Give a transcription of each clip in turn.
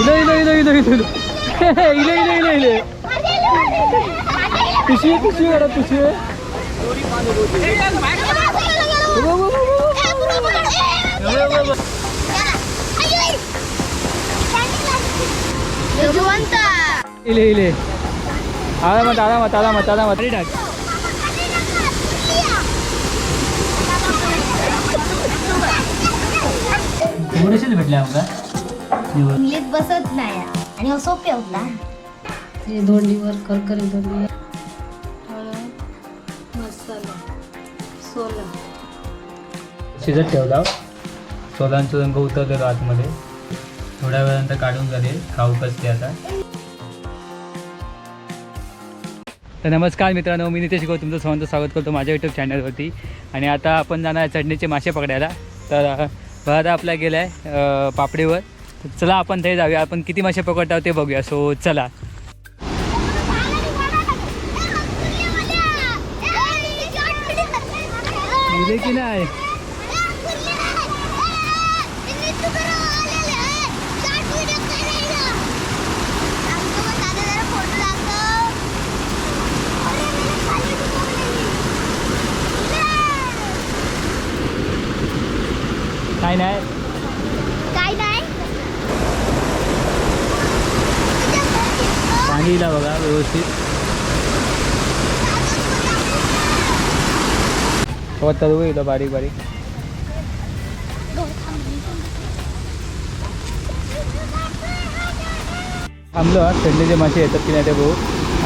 इलो इलो इलो इलो इलो इलो इलो इलो इलो इलो पिशवी पिशवी काढा पिशवी बघ, बघ, बघ, बघ. जिवंत इले इले आरामात आरामात आरामात आरामात तरी टाक थोडेसेच भेटले आमका इंग्लिश बसत नाही. आणि सोपे होता. हे करकरी हळद मसाला सोला. शिजत ठेवला. सोलांचा रंग उतरलेलो आतमध्ये. थोड्या वेळानंतर काढून झाले. खाऊ कसते आता. तर नमस्कार मित्रांनो मी नितेश गौ तुमचं सर्वांचं स्वागत करतो माझ्या यूट्यूब चॅनलवरती आणि आता आपण जाणार आहे चढणीचे मासे पकडायला. तर भरत आपला गेला आहे पापडीवर. तर चला आपण ते जाऊया. आपण किती मासे पकडतो ते बघूया. सो चला. की नाही? काय नाही काय नाही पाणीला बघा व्यवस्थित. हो येतो बारीक बारीक. थांबलो थंडीचे मासे येतात की नाही ते बघू.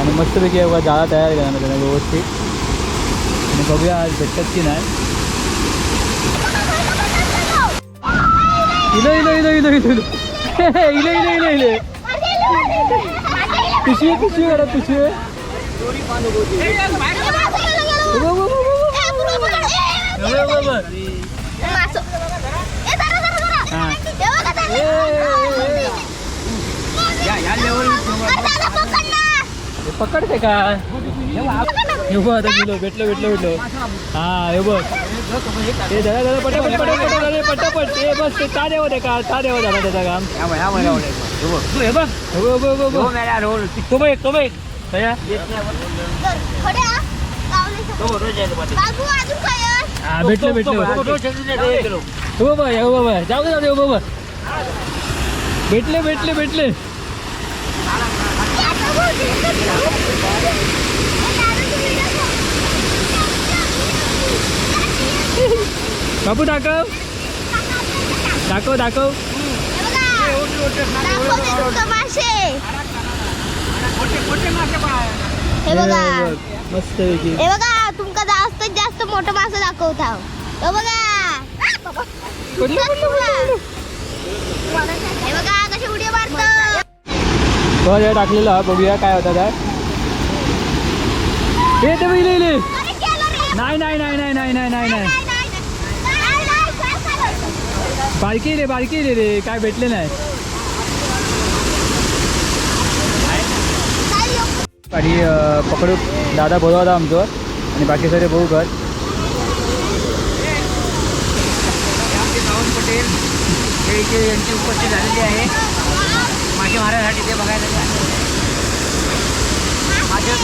आणि मस्तपैकी बघा जाळा तयार केला ना त्याने व्यवस्थित. आणि बघूया आज भेटतात की नाही. इलो इलो इलो इलो इलो इलो. इलो इलो इलो इलो. पिशवी पिशवी काढा पिशवी. पकडते का? हे बघ आता गेलो भेटलो भेटलो भेटलो. हा हे बघ. हे दादा दादा पटापट पटापट पटापट. हे बस ते का? देव का का देव दादा त्याचा काम हे बघ हे बघ बघ बघ तो बघ तो बघ कया भेटलं हो बाबा हो बाबा जाऊ दे जाऊ दे बाबा भेटले भेटले भेटले बापू दाखव. दाखव दाखव. हे बघा. मस्त हे बघा तुमका जास्तीत जास्त मोठं मासं दाखवता हे बघा. हे बघा कशी उडी मारत. बघा हे टाकलेलं हा बघूया काय होता काय. हे ते बघ, इले इले. नाही नाही नाही नाही नाही नाही नाही नाही. बारकी रे बारकी रे रे. काय भेटले नाही. आणि पकडू. दादा बोलवता आमचं आणि बाकी सगळे बघू घर. आमचे पटेल हे इथे यांची उपस्थित झालेली आहे. मासे मारायसाठी ते बघायला ते आले.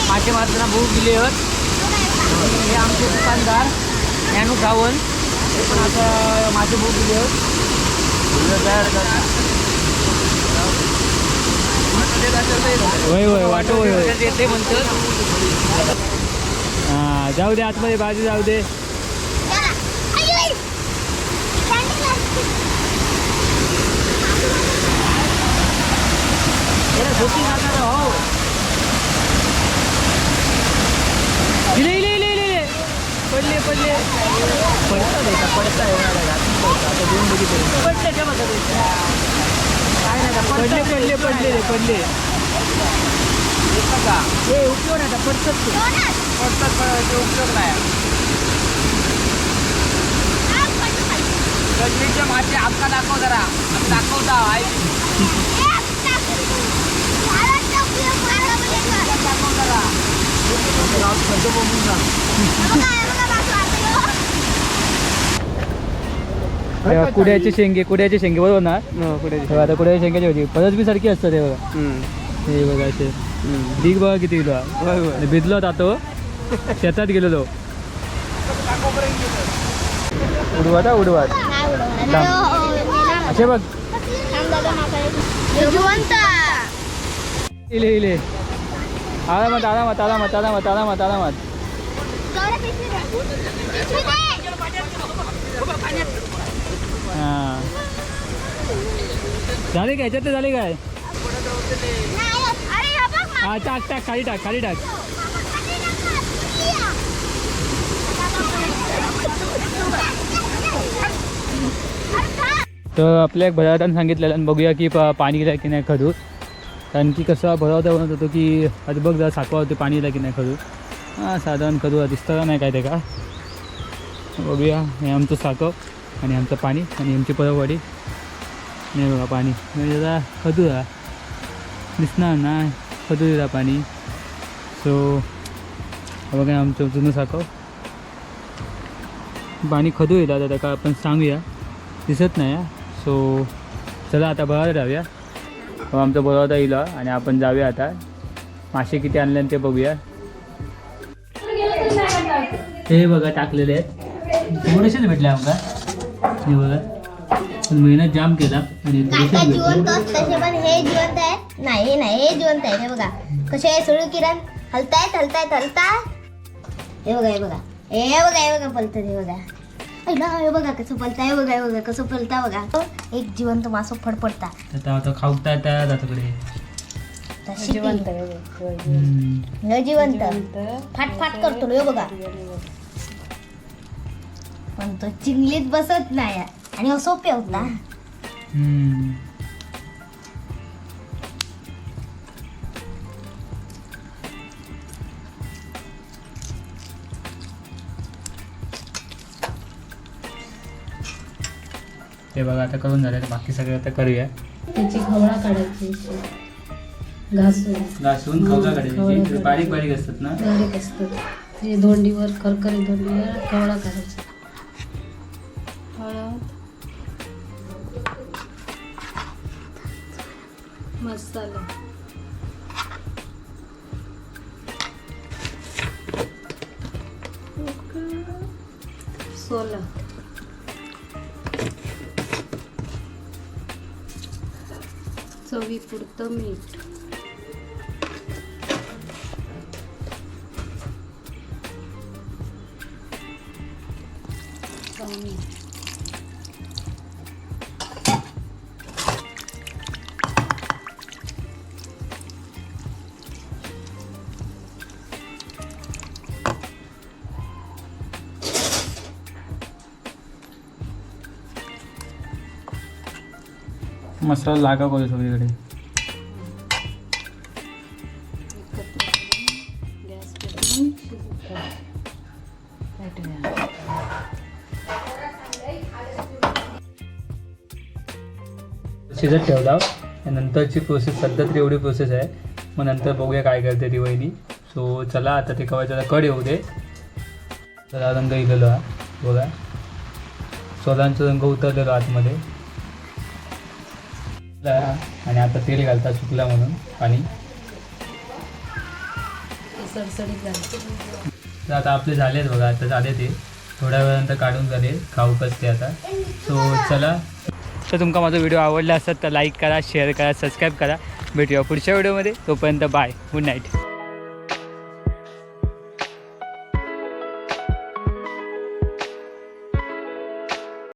मासे मारताना भाऊ दिले आहेत आणि हे आमचे दुकानदार ज्ञानू सावंत हे पण आता मासे भाऊ दिले आहेत व्हिडिओ तयार करतात. होय होय वाटो होय होय हां जाऊ दे आतमध्ये बाजू जाऊ दे. हो. इले इले इले इले इले. पडले पडले. पडता नाही का? पडता येणार आता दोन बघितले पडले. काय नाही का? पडले पडले पडले. बघा हे उपयोग नाही पडतात ते पडतात ते उपयोग नाही गजनीचे मासे आमका दाखव जरा आम्ही दाखवता आहे दाखव जरा खर्च बघून जा तेव्हा कुड्याचे शेंगे कुड्याचे शेंगे बरोबर ना? तेव्हा आता कुड्याच्या शेंग्याची होती परत बी सारखी असतं ते बघा. हे बघा असे. ढीग बघा किती किलो भिजलो होता तो शेतात गेलेलो. उडवत हा. हो, हो, नेला. असे बघ. इले इले. आरामात आरामात आरामात आरामात आरामात आरामात. हां. झाले काय ह्याच्यात झाले काय? हा टाक टाक खाली टाक खाली टाक तर आपल्या एक भरावतान सांगितलेलं आणि बघूया की पा- पाणी गेलं की नाही खरू कारण की कसं भरावता म्हणत होतो की आता बघ जरा साकवा होते पाणी गेलं की नाही खरू हां साधारण खरू दिसतं का नाही काय ते का? बघूया हे आमचं साकव आणि आमचं पाणी आणि आमची परवाडी. नाही बघा पाणी. म्हणजे जरा खदू हा दिसणार ना खदुरीला पाणी. सो बघा आमचं जुनं साकव पाणी खदू येतात आता का आपण सांगूया. दिसत नाही सो चला आता बघायला जाऊया. मग आमचं बरोबर येईल आणि आपण जाऊया आता. मासे किती आणले आणि ते बघूया. हे बघा टाकलेले आहेत. थोडेसेच भेटले आमका हे बघा. मेहनत जाम केला. आणि जिवंत हे जिवंत नाही हे नाही हे जिवंत आहे हे बघा. कसे आहे सूर्य किरण? हलतायत हलतायत हलताय? हे बघा हे बघा. हे बघा हे बघा पलतात हे बघा. ना हे बघा कसं पलता हे बघा हे बघा कसं पलता बघा. एक जिवंत मासो फडफडता. आता तशी हे जिवंत फाट फाट करतो हे बघा. पण तो चिंगलीत बसत नाही. आणि हो सोपे होता ते बघा आता करून झालं बाकी सगळं आता करूया. त्याची खवळा काढायची. घासून. घासून खवला काढायची. बारीक बारीक असतात ना? बारीक असतात. ते धोंडीवर करकरी धोंडीवर खवळा काढायचा. हळद मसाला. सोला. चवीपुरतं मीठ. पाणी. मसाला लागा पाहिजे सगळीकडे. शिजत ठेवला. नंतरची प्रोसेस सध्या तरी एवढी प्रोसेस आहे. मग नंतर बघूया काय करते ती वहिनी. सो चला आता ते कवा त्याला कड येऊ दे. रंग इलेलो हा. बघा. सोलांचा रंग उतरलेलो आतमध्ये. आणि आता तेल घालता सुकला म्हणून. पाणी तर आता आपले झालेत बघा आता झाले ते. थोड्या वेळानंतर काढून झाले खाऊकच ते आता. सो चला. तर तुमका माझा व्हिडिओ आवडला असेल तर लाईक करा शेअर करा सबस्क्राईब करा. भेटूया पुढच्या व्हिडिओमध्ये तोपर्यंत बाय गुड नाईट